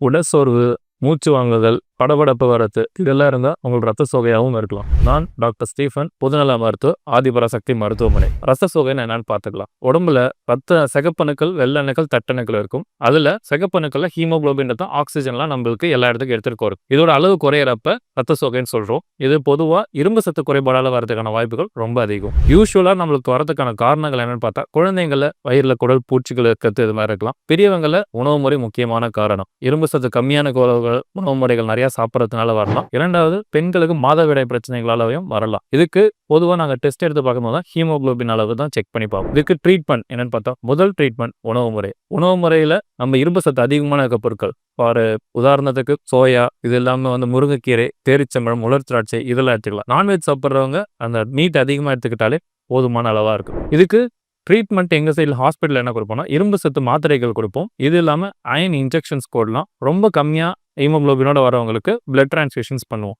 உடற்சோர்வு மூச்சு வாங்குதல் படபடப்பு வரத்து இதெல்லாம் இருந்தால் உங்களுக்கு ரத்த சோகையாகவும் இருக்கலாம். நான் டாக்டர் ஸ்டீஃபன் பொதுநல மருத்துவ ஆதிபராசக்தி மருத்துவமனை. ரத்த சோகைன்னு என்னன்னு பார்த்துக்கலாம். உடம்புல ரத்த சிகப்பணுக்கள் வெள்ளணுக்கள் தட்டணுக்கள் இருக்கும். அதுல சிகப்பணுக்கள்ல ஹீமோகுளோபின் தான் ஆக்சிஜன்லாம் நம்மளுக்கு எல்லா இடத்துக்கும் எடுத்துட்டு வரும் இதோட அளவு குறையிறப்ப ரத்த சோகைன்னு சொல்றோம். இது பொதுவா இரும்பு சத்து குறைபாடால வரதுக்கான வாய்ப்புகள் ரொம்ப அதிகம். யூஸ்வலா நம்மளுக்கு வரதுக்கான காரணங்கள் என்னன்னு பார்த்தா குழந்தைங்கள வயிறுல குடல் பூச்சிகள் இருக்கிறது இது மாதிரி இருக்கலாம். பெரியவங்கள உணவு முறை முக்கியமான காரணம். இரும்பு சத்து கம்மியான குழந்தைகள் உணவு முறைகள் நிறைய சாப்பிட்றதுனால வரலாம். இரண்டாவது பெண்களுக்கு மாதவிடாய் பிரச்சனைகளாலையும் வரலாம். இதுக்கு பொதுவாக நாங்கள் டெஸ்ட் எடுத்து பார்க்கும்போது தான் ஹீமோகுளோபின் அளவு தான் செக் பண்ணி பார்ப்போம். இதுக்கு ட்ரீட்மெண்ட் என்னன்னு பார்த்தா முதல் ட்ரீட்மெண்ட் உணவு முறை. உணவு முறையில் நம்ம இரும்பு சத்து அதிகமான இருக்க பொருட்கள். ஃபார் உதாரணத்துக்கு சோயா இது எல்லாமே வந்து முருங்கைக்கீரை தேரிச்சம்பழம் உலர் திராட்சை இதெல்லாம் எடுத்துக்கலாம். நான்வெஜ் சாப்பிட்றவங்க அந்த மீட் அதிகமாக எடுத்துக்கிட்டாலே போதுமான அளவாக இருக்கும். இதுக்கு ட்ரீட்மெண்ட் எங்கள் சைடில் ஹாஸ்பிட்டலில் என்ன கொடுப்போம்னா இரும்பு சத்து மாத்திரைகள் கொடுப்போம். இது இல்லாமல் அயன் இன்ஜெக்ஷன்ஸ் போடலாம் ரொம்ப கம்மியாக ஹீமோக்ளோபினோட வரவங்களுக்கு பிளட் டிரான்ஸ்ஃபியூஷன்ஸ் பண்ணுவோம்.